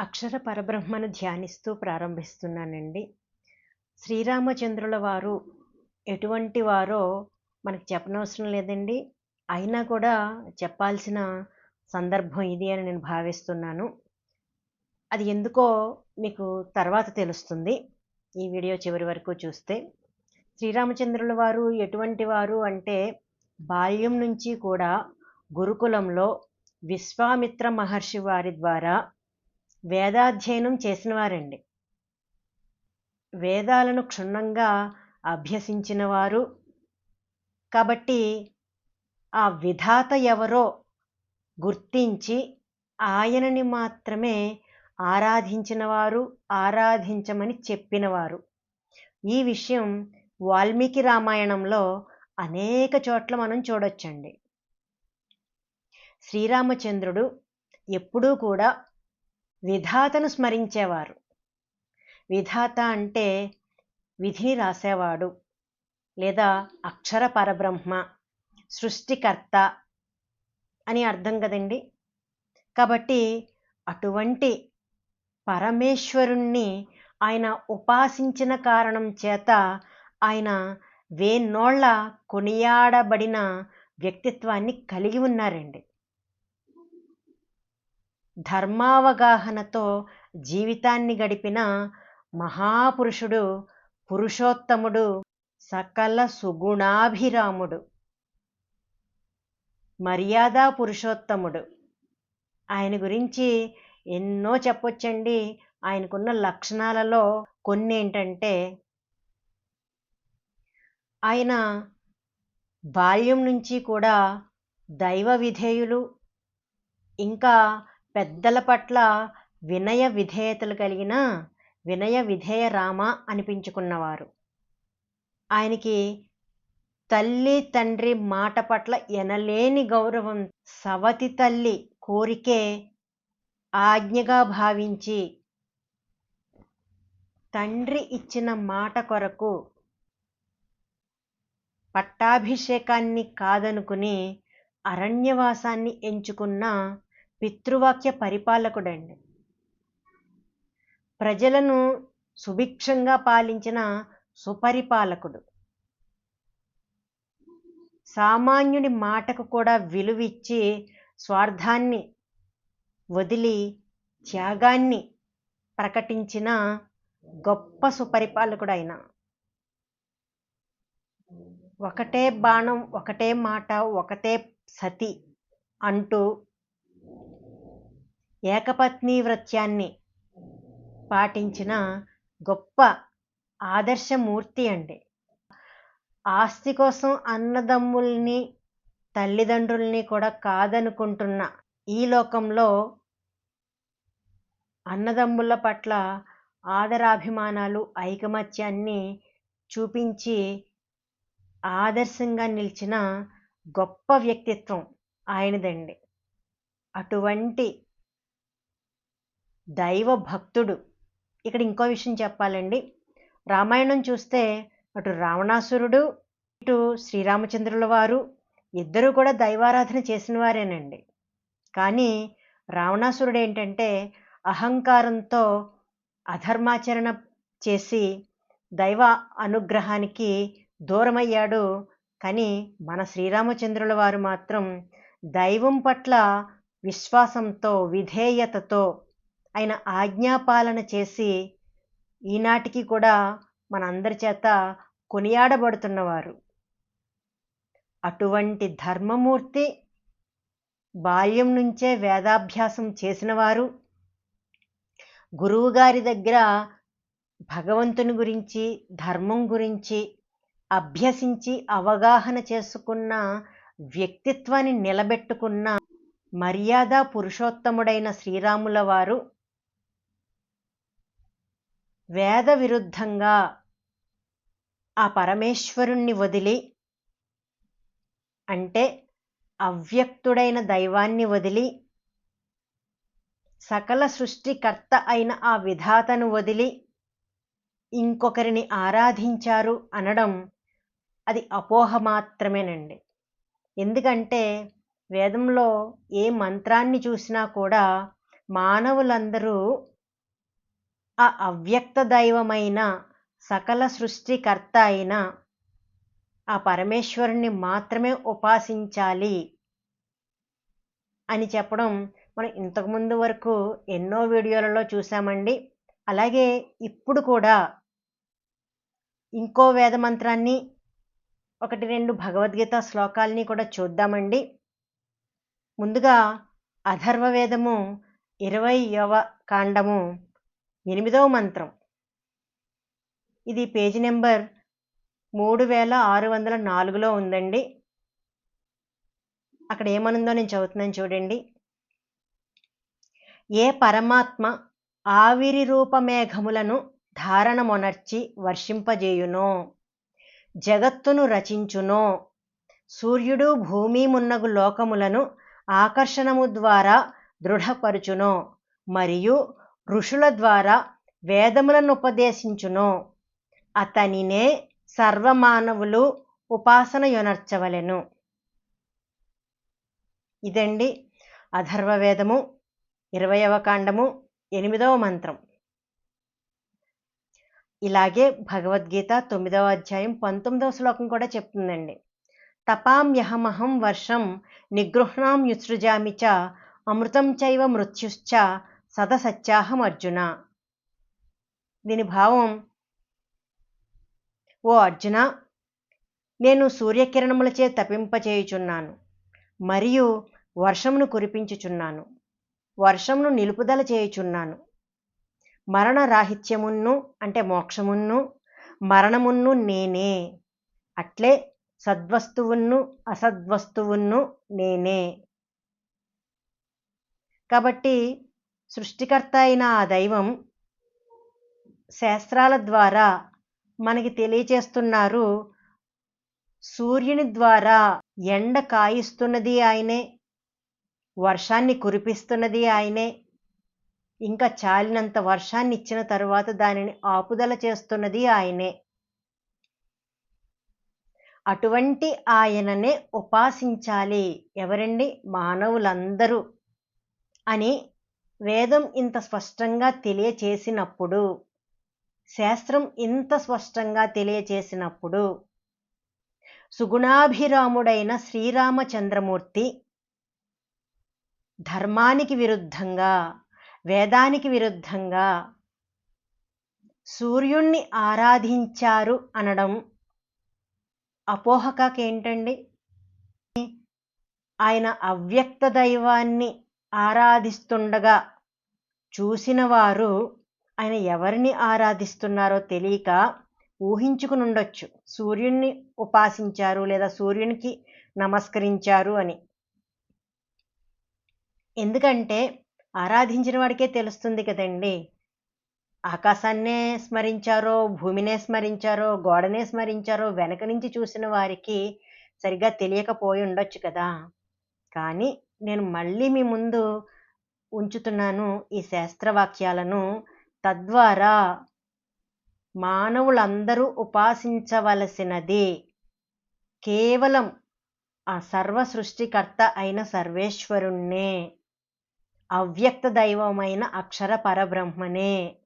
అక్షర పరబ్రహ్మను ధ్యానిస్తూ ప్రారంభిస్తున్నానండి. శ్రీరామచంద్రుల వారు ఎటువంటి వారో మనకు చెప్పనవసరం లేదండి. అయినా కూడా చెప్పాల్సిన సందర్భం ఇది అని నేను భావిస్తున్నాను. అది ఎందుకో మీకు తర్వాత తెలుస్తుంది ఈ వీడియో చివరి వరకు చూస్తే. శ్రీరామచంద్రుల వారు ఎటువంటి వారు అంటే బాల్యం నుంచి కూడా గురుకులంలో విశ్వామిత్ర మహర్షి వారి ద్వారా వేదాధ్యయనం చేసినవారండి. వేదాలను క్షుణ్ణంగా అభ్యసించిన వారు కాబట్టి ఆ విధాత ఎవరో గుర్తించి ఆయనని మాత్రమే ఆరాధించినవారు ఆరాధించమని చెప్పినవారు. ఈ విషయం వాల్మీకి రామాయణంలో అనేక చోట్ల మనం చూడొచ్చండి. శ్రీరామచంద్రుడు ఎప్పుడూ కూడా విధాతను స్మరించేవారు. విధాత అంటే విధిని రాసేవాడు లేదా అక్షర పరబ్రహ్మ సృష్టికర్త అని అర్థం కదండి. కాబట్టి అటువంటి పరమేశ్వరుణ్ణి ఆయన ఉపాసించిన కారణం చేత ఆయన వేన్నోళ్ళ కొనియాడబడిన వ్యక్తిత్వాన్ని కలిగి ఉన్నారండి. ధర్మావగాహనతో జీవితాన్ని గడిపిన మహాపురుషుడు పురుషోత్తముడు సకల సుగుణాభిరాముడు. మర్యాదా పురుషోత్తముడు. ఆయన గురించి ఎన్నో చెప్పొచ్చండి. ఆయనకున్న లక్షణాలలో కొన్ని ఏంటంటే ఆయన బాల్యం నుంచి కూడా దైవ విధేయులు ఇంకా పెద్దల పట్ల వినయ విధేయతలు కలిగిన వినయ విధేయ రామ అనిపించుకున్నవారు. ఆయనకి తల్లి తండ్రి మాట పట్ల ఎనలేని గౌరవం సవతి తల్లి కోరికే ఆజ్ఞగా భావించి తండ్రి ఇచ్చిన మాట కొరకు పట్టాభిషేకాన్ని కాదనుకుని అరణ్యవాసాన్ని ఎంచుకున్న పితృవాక్య పరిపాలకుడండి. ప్రజలను సుభిక్షంగా పాలించిన సుపరిపాలకుడు. సామాన్యుడి మాటకు కూడా విలువిచ్చి స్వార్థాన్ని వదిలి త్యాగాన్ని ప్రకటించిన గొప్ప సుపరిపాలకుడైన. ఒకటే బాణం ఒకటే మాట ఒకటే సతి అంటూ ఏకపత్ని వృత్యాన్ని పాటించిన గొప్ప ఆదర్శమూర్తి అండి. ఆస్తి కోసం అన్నదమ్ముల్ని తల్లిదండ్రుల్ని కూడా కాదనుకుంటున్న ఈ లోకంలో అన్నదమ్ముల పట్ల ఆదరాభిమానాలు ఐకమత్యాన్ని చూపించి ఆదర్శంగా నిలిచిన గొప్ప వ్యక్తిత్వం ఆయనదండి. అటువంటి దైవ భక్తుడు ఇక్కడ ఇంకో విషయం చెప్పాలండి. రామాయణం చూస్తే అటు రావణాసురుడు ఇటు శ్రీరామచంద్రుల వారు ఇద్దరూ కూడా దైవారాధన చేసిన వారేనండి. కానీ రావణాసురుడు ఏంటంటే అహంకారంతో అధర్మాచరణ చేసి దైవ అనుగ్రహానికి దూరమయ్యాడు. కానీ మన శ్రీరామచంద్రుల వారు మాత్రం దైవం పట్ల విశ్వాసంతో విధేయతతో ఆయన ఆజ్ఞాపాలన చేసి ఈనాటికి కూడా మనందరి చేత కొనియాడబడుతున్నవారు. అటువంటి ధర్మమూర్తి బాల్యం నుంచే వేదాభ్యాసం చేసినవారు. గురువుగారి దగ్గర భగవంతుని గురించి ధర్మం గురించి అభ్యసించి అవగాహన చేసుకున్న వ్యక్తిత్వాన్ని నిలబెట్టుకున్న మర్యాద పురుషోత్తముడైన శ్రీరాముల వారు వేద విరుద్ధంగా ఆ పరమేశ్వరుణ్ణి వదిలి అంటే అవ్యక్తుడైన దైవాన్ని వదిలి సకల సృష్టికర్త అయిన ఆ విధాతను వదిలి ఇంకొకరిని ఆరాధించారు అనడం అది అపోహ మాత్రమేనండి. ఎందుకంటే వేదంలో ఏ మంత్రాన్ని చూసినా కూడా మానవులందరూ ఆ అవ్యక్త దైవమైన సకల సృష్టికర్త అయిన ఆ పరమేశ్వరుణ్ణి మాత్రమే ఉపాసించాలి అని చెప్పడం మనం ఇంతకుముందు వరకు ఎన్నో వీడియోలలో చూసామండి. అలాగే ఇప్పుడు కూడా ఇంకో వేద మంత్రాన్ని ఒకటి రెండు భగవద్గీత శ్లోకాల్ని కూడా చూద్దామండి. ముందుగా అథర్వవేదము వేదము యవ కాండము ఎనిమిదవ మంత్రం. ఇది పేజీ నెంబర్ మూడు వేల ఆరు వందల నాలుగులో ఉందండి. అక్కడ ఏమనుందో నేను చదువుతున్నాను చూడండి. ఏ పరమాత్మ ఆవిరి రూపమేఘములను ధారణమొనర్చి వర్షింపజేయునో జగత్తును రచించునో సూర్యుడు భూమి మున్నగు లోకములను ఆకర్షణము ద్వారా దృఢపరుచునో మరియు ఋషుల ద్వారా వేదములను ఉపదేశించును. అతనినే సర్వమానవులు ఉపాసనయునర్చవలెను ఇదండి అధర్వవేదము ఇరవయవ కాండము ఎనిమిదవ మంత్రం. ఇలాగే భగవద్గీత తొమ్మిదవ అధ్యాయం పంతొమ్మిదవ శ్లోకం కూడా చెప్తుందండి. తపామ్యహమహం వర్షం నిగృహ్ణాం యుసృజామి చ అమృతం చైవ మృత్యుశ్చ సదసత్యాహం అర్జున. దీని భావం ఓ అర్జున నేను సూర్యకిరణములచే తపింపచేయుచున్నాను మరియు వర్షమును కురిపించుచున్నాను వర్షమును నిలుపుదల చేయుచున్నాను. మరణరాహిత్యమును అంటే మోక్షమును మరణమును నేనే అట్లే సద్వస్తువును అసద్వస్తువును నేనే. కాబట్టి సృష్టికర్త అయిన ఆ దైవం శాస్త్రాల ద్వారా మనకి తెలియచేస్తున్నారు సూర్యుని ద్వారా ఎండ కాయిస్తున్నది ఆయనే వర్షాన్ని కురిపిస్తున్నది ఆయనే ఇంకా చాలినంత వర్షాన్ని ఇచ్చిన తరువాత దానిని ఆపుదల చేస్తున్నది ఆయనే. అటువంటి ఆయననే ఉపాసించాలి ఎవరండి? మానవులందరూ అని వేదం ఇంత స్పష్టంగా తెలియచేసినప్పుడు శాస్త్రం ఇంత స్పష్టంగా తెలియచేసినప్పుడు సుగుణాభిరాముడైన శ్రీరామచంద్రమూర్తి ధర్మానికి విరుద్ధంగా వేదానికి విరుద్ధంగా సూర్యుణ్ణి ఆరాధించారు అనడం అపోహకాకేంటండి ఆయన అవ్యక్త దైవాన్ని ఆరాధిస్తుండగా చూసిన వారు ఆయన ఎవరిని ఆరాధిస్తున్నారో తెలియక ఊహించుకుని ఉండొచ్చు సూర్యుణ్ణి ఉపాసించారు లేదా సూర్యునికి నమస్కరించారు అని. ఎందుకంటే ఆరాధించిన వాడికే తెలుస్తుంది కదండి. ఆకాశాన్నే స్మరించారో భూమినే స్మరించారో గోడనే స్మరించారో వెనక నుంచి చూసిన వారికి సరిగ్గా తెలియకపోయి ఉండొచ్చు కదా. కానీ నేను మళ్ళీ మీ ముందు ఉంచుతున్నాను ఈ శాస్త్రవాక్యాలను. తద్వారా మానవులందరూ ఉపాసించవలసినది కేవలం ఆ సర్వ సృష్టికర్త అయిన సర్వేశ్వరుణ్ణే. అవ్యక్త దైవమైన అక్షర పరబ్రహ్మనే.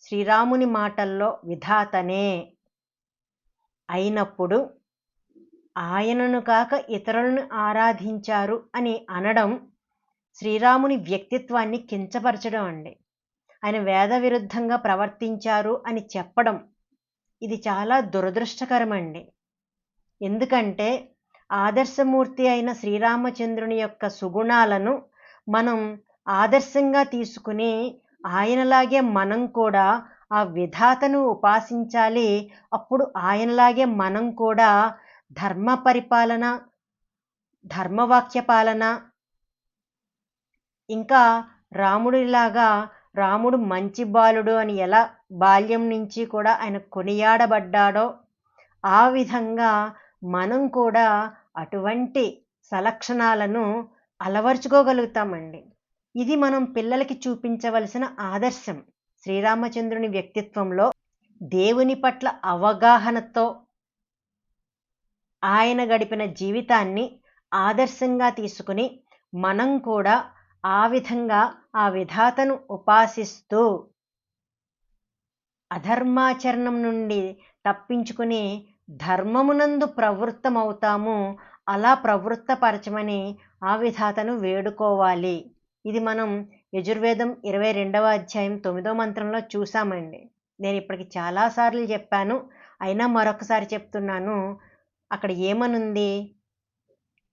శ్రీరాముని మాటల్లో విధాతనే. అయినప్పుడు ఆయనను కాక ఇతరులను ఆరాధించారు అని అనడం శ్రీరాముని వ్యక్తిత్వాన్ని కించపరచడం అండి. ఆయన వేద విరుద్ధంగా ప్రవర్తించారు అని చెప్పడం ఇది చాలా దురదృష్టకరమండి. ఎందుకంటే ఆదర్శమూర్తి అయిన శ్రీరామచంద్రుని యొక్క సుగుణాలను మనం ఆదర్శంగా తీసుకుని ఆయనలాగే మనం కూడా ఆ విధాతను ఉపాసించాలి. అప్పుడు ఆయనలాగే మనం కూడా ధర్మ పరిపాలన ధర్మవాక్య పాలన ఇంకా రాముడిలాగా రాముడు మంచి బాలుడు అని ఎలా బాల్యం నుంచి కూడా ఆయన కొనియాడబడ్డాడో ఆ విధంగా మనం కూడా అటువంటి సలక్షణాలను అలవర్చుకోగలుగుతామండి. ఇది మనం పిల్లలకి చూపించవలసిన ఆదర్శం. శ్రీరామచంద్రుని వ్యక్తిత్వంలో దేవుని పట్ల అవగాహనతో ఆయన గడిపిన జీవితాన్ని ఆదర్శంగా తీసుకుని మనం కూడా ఆ విధంగా ఆ విధాతను ఉపాసిస్తూ అధర్మాచరణం నుండి తప్పించుకుని ధర్మమునందు ప్రవృత్తమవుతాము అలా ప్రవృత్తపరచమని ఆ విధాతను వేడుకోవాలి. ఇది మనం యజుర్వేదం ఇరవై రెండవ అధ్యాయం తొమ్మిదో మంత్రంలో చూసామండి నేను ఇప్పటికి చాలాసార్లు చెప్పాను అయినా మరొకసారి చెప్తున్నాను. అక్కడ ఏమనుంది?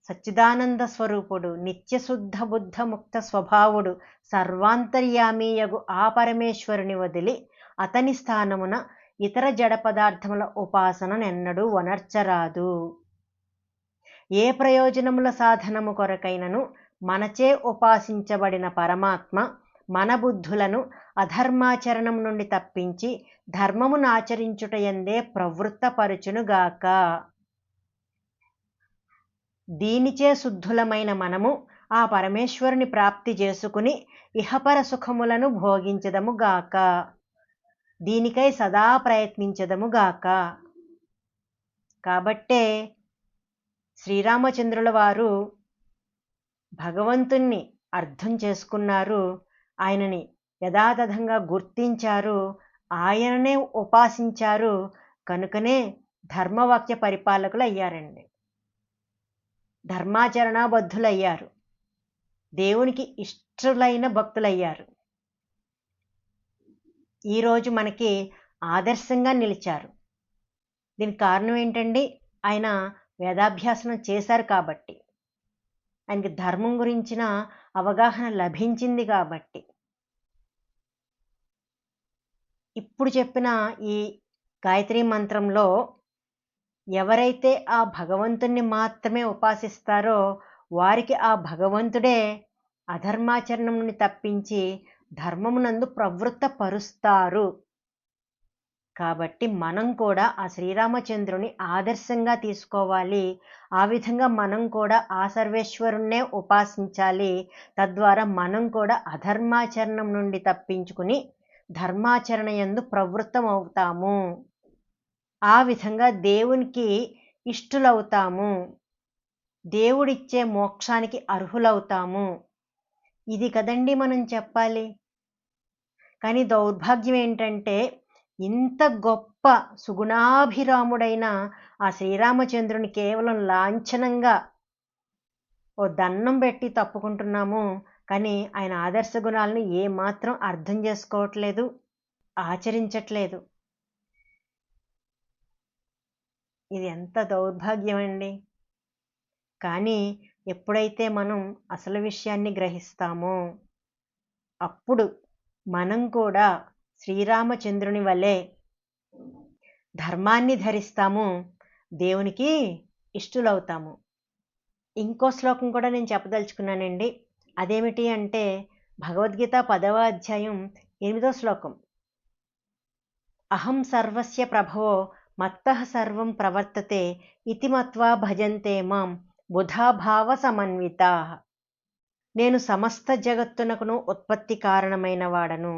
సచ్చిదానంద స్వరూపుడు నిత్యశుద్ధ బుద్ధ ముక్త స్వభావుడు సర్వాంతర్యామీయగు ఆ పరమేశ్వరుని వదిలి అతని స్థానమున ఇతర జడ పదార్థముల ఉపాసననెన్నడూ వనర్చరాదు. ఏ ప్రయోజనముల సాధనము కొరకైనను మనచే ఉపాసించబడిన పరమాత్మ మన బుద్ధులను అధర్మాచరణం నుండి తప్పించి ధర్మమును ఆచరించుటయందే ప్రవృత్తపరుచునుగాక. దీనిచే శుద్ధులమైన మనము ఆ పరమేశ్వరుని ప్రాప్తి చేసుకుని ఇహపర సుఖములను భోగించదముగాక దీనికై సదా ప్రయత్నించదముగాక కాబట్టే శ్రీరామచంద్రుల వారు భగవంతుణ్ణి అర్థం చేసుకున్నారు. ఆయనని యథాతథంగా గుర్తించారు. ఆయననే ఉపాసించారు. కనుకనే ధర్మవాక్య పరిపాలకులు అయ్యారండి. ధర్మాచరణాబద్ధులయ్యారు. దేవునికి ఇష్టలైన భక్తులయ్యారు. ఈరోజు మనకి ఆదర్శంగా నిలిచారు. దీనికి కారణం ఏంటండి? ఆయన వేదాభ్యాసనం చేశారు కాబట్టి. ఆయనకి ధర్మం గురించిన అవగాహన లభించింది కాబట్టి. ఇప్పుడు చెప్పిన ఈ గాయత్రీ మంత్రంలో ఎవరైతే ఆ భగవంతుణ్ణి మాత్రమే ఉపాసిస్తారో వారికి ఆ భగవంతుడే అధర్మాచరణం నుండి తప్పించి ధర్మమునందు ప్రవృత్తపరుస్తారు. కాబట్టి మనం కూడా ఆ శ్రీరామచంద్రుని ఆదర్శంగా తీసుకోవాలి. ఆ విధంగా మనం కూడా ఆ సర్వేశ్వరుణ్ణే ఉపాసించాలి. తద్వారా మనం కూడా అధర్మాచరణం నుండి తప్పించుకుని ధర్మాచరణ ఎందు ప్రవృత్తం అవుతాము ఆ విధంగా దేవునికి ఇష్టులవుతాము. దేవుడిచ్చే మోక్షానికి అర్హులవుతాము. ఇది కదండి మనం చెప్పాలి. కానీ దౌర్భాగ్యం ఏంటంటే ఇంత గొప్ప సుగుణాభిరాముడైన ఆ శ్రీరామచంద్రుని కేవలం లాంఛనంగా ఓ దండం పెట్టి తప్పుకుంటున్నాము. కానీ ఆయన ఆదర్శ గుణాలను ఏమాత్రం అర్థం చేసుకోవట్లేదు ఆచరించట్లేదు. ఇది ఎంత దౌర్భాగ్యం అండి కానీ ఎప్పుడైతే మనం అసలు విషయాన్ని గ్రహిస్తామో అప్పుడు మనం కూడా శ్రీరామచంద్రుని వలె ధర్మాన్ని ధరిస్తాము దేవునికి ఇష్టలవుతాము. ఇంకో శ్లోకం కూడా నేను చెప్పదలుచుకున్నానండి. అదేమిటి అంటే భగవద్గీత పదవ అధ్యాయం ఎనిమిదో శ్లోకం. అహం సర్వస్య ప్రభవో మత్త సర్వం ప్రవర్తతే ఇతి మత్వా భజంతే మాం బుధాభావ సమన్విత. నేను సమస్త జగత్తునకును ఉత్పత్తి కారణమైన వాడను.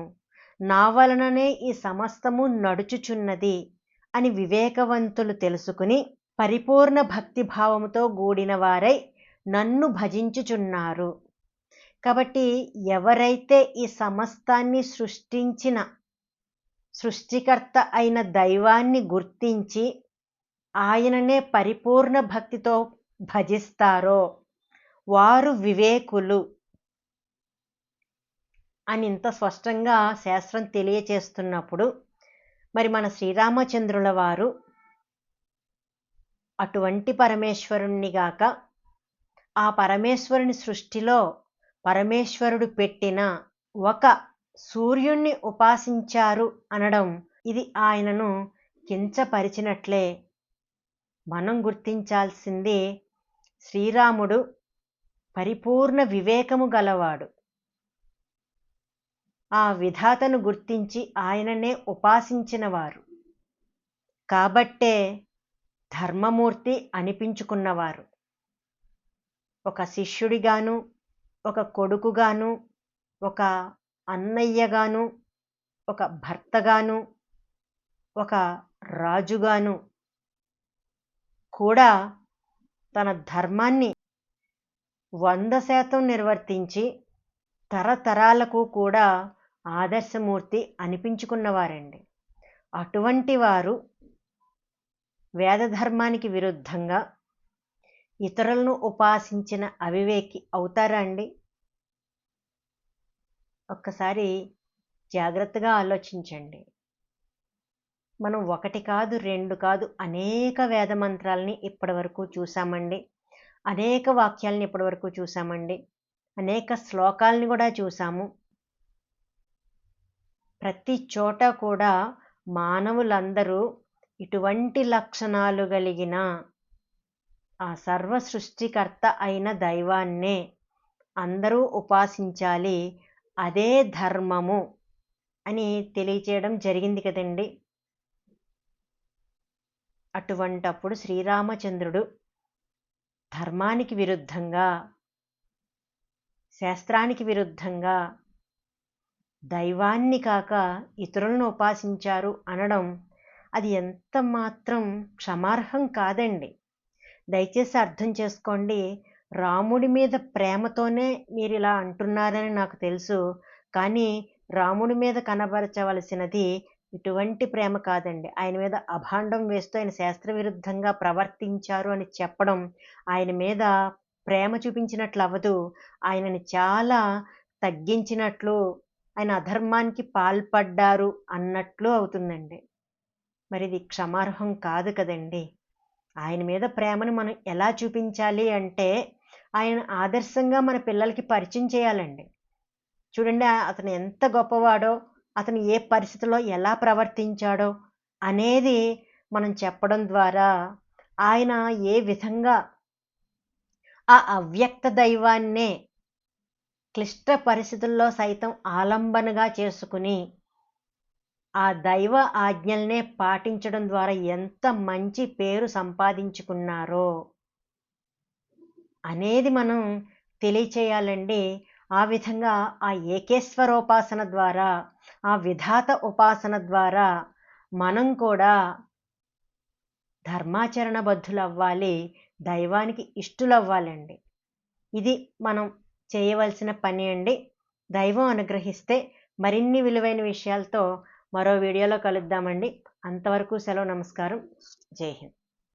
నా వలననే ఈ సమస్తము నడుచుచున్నది అని వివేకవంతులు తెలుసుకుని పరిపూర్ణ భక్తిభావముతో గూడిన వారై నన్ను భజించుచున్నారు. కాబట్టి ఎవరైతే ఈ సమస్తాన్ని సృష్టించిన సృష్టికర్త అయిన దైవాన్ని గుర్తించి ఆయననే పరిపూర్ణ భక్తితో భజిస్తారో. వారు వివేకులు అని ఇంత స్పష్టంగా శాస్త్రం తెలియచేస్తున్నప్పుడు మరి మన శ్రీరామచంద్రుల వారు అటువంటి పరమేశ్వరుణ్ణి గాక ఆ పరమేశ్వరుని సృష్టిలో పరమేశ్వరుడు పెట్టిన ఒక సూర్యుణ్ణి ఉపాసించారు అనడం ఇది ఆయనను కించపరిచినట్లే. మనం గుర్తించాల్సింది శ్రీరాముడు పరిపూర్ణ వివేకము గలవాడు. ఆ విధాతను గుర్తించి ఆయననే ఉపాసించినవారు. కాబట్టే ధర్మమూర్తి అనిపించుకున్నవారు. ఒక శిష్యుడిగాను ఒక కొడుకుగాను ఒక అన్నయ్యగాను ఒక భర్తగాను ఒక రాజుగాను కూడా తన ధర్మాన్ని వంద శాతం నిర్వర్తించి తరతరాలకు కూడా ఆదర్శమూర్తి అనిపించుకున్నవారండి. అటువంటి వారు వేదధర్మానికి విరుద్ధంగా ఇతరులను ఉపాసించిన అవివేకి అవుతారా అండి? ఒక్కసారి జాగ్రత్తగా ఆలోచించండి. మనం ఒకటి కాదు రెండు కాదు అనేక వేద మంత్రాలని ఇప్పటివరకు చూసామండి. అనేక వాక్యాలని ఇప్పటివరకు చూసామండి. అనేక శ్లోకాలని కూడా చూసాము. ప్రతి చోట కూడా మానవులందరూ ఇటువంటి లక్షణాలు కలిగిన ఆ సర్వ సృష్టికర్త అయిన దైవాన్నే అందరూ ఉపాసించాలి అదే ధర్మము అని తెలియచేయడం జరిగింది కదండి. అటువంటప్పుడు శ్రీరామచంద్రుడు ధర్మానికి విరుద్ధంగా శాస్త్రానికి విరుద్ధంగా దైవాన్ని కాక ఇతరులను ఉపాసించారు అనడం అది ఎంత మాత్రం క్షమార్హం కాదండి. దయచేసి అర్థం చేసుకోండి రాముడి మీద ప్రేమతోనే మీరు ఇలా అంటున్నారని నాకు తెలుసు. కానీ రాముడి మీద కనబరచవలసినది ఇటువంటి ప్రేమ కాదండి. ఆయన మీద అభాండం వేస్తూ ఆయన శాస్త్ర విరుద్ధంగా ప్రవర్తించారు అని చెప్పడం ఆయన మీద ప్రేమ చూపించినట్లు అవ్వదు ఆయనని చాలా తగ్గించినట్లు ఆయన అధర్మానికి పాల్పడ్డారు అన్నట్లు అవుతుందండి. మరి ఇది క్షమార్హం కాదు కదండి. ఆయన మీద ప్రేమను మనం ఎలా చూపించాలి అంటే ఆయన ఆదర్శంగా మన పిల్లలకి పరిచయం చేయాలండి. చూడండి అతను ఎంత గొప్పవాడో అతను ఏ పరిస్థితిలో ఎలా ప్రవర్తించాడో అనేది మనం చెప్పడం ద్వారా ఆయన ఏ విధంగా ఆ అవ్యక్త దైవాన్నే క్లిష్ట పరిస్థితుల్లో సైతం ఆలంబనగా చేసుకుని ఆ దైవ ఆజ్ఞల్నే పాటించడం ద్వారా ఎంత మంచి పేరు సంపాదించుకున్నారో అనేది మనం తెలియచేయాలండి ఆ విధంగా ఆ ఏకేశ్వరోపాసన ద్వారా ఆ విధాత ఉపాసన ద్వారా మనం కూడా ధర్మాచరణ బద్ధులవ్వాలి దైవానికి ఇష్టలవ్వాలండి. ఇది మనం చేయవలసిన పని అండి. దైవం అనుగ్రహిస్తే మరిన్ని విలువైన విషయాలతో మరో వీడియోలో కలుద్దామండి. అంతవరకు సెలవు నమస్కారం. జై హింద్.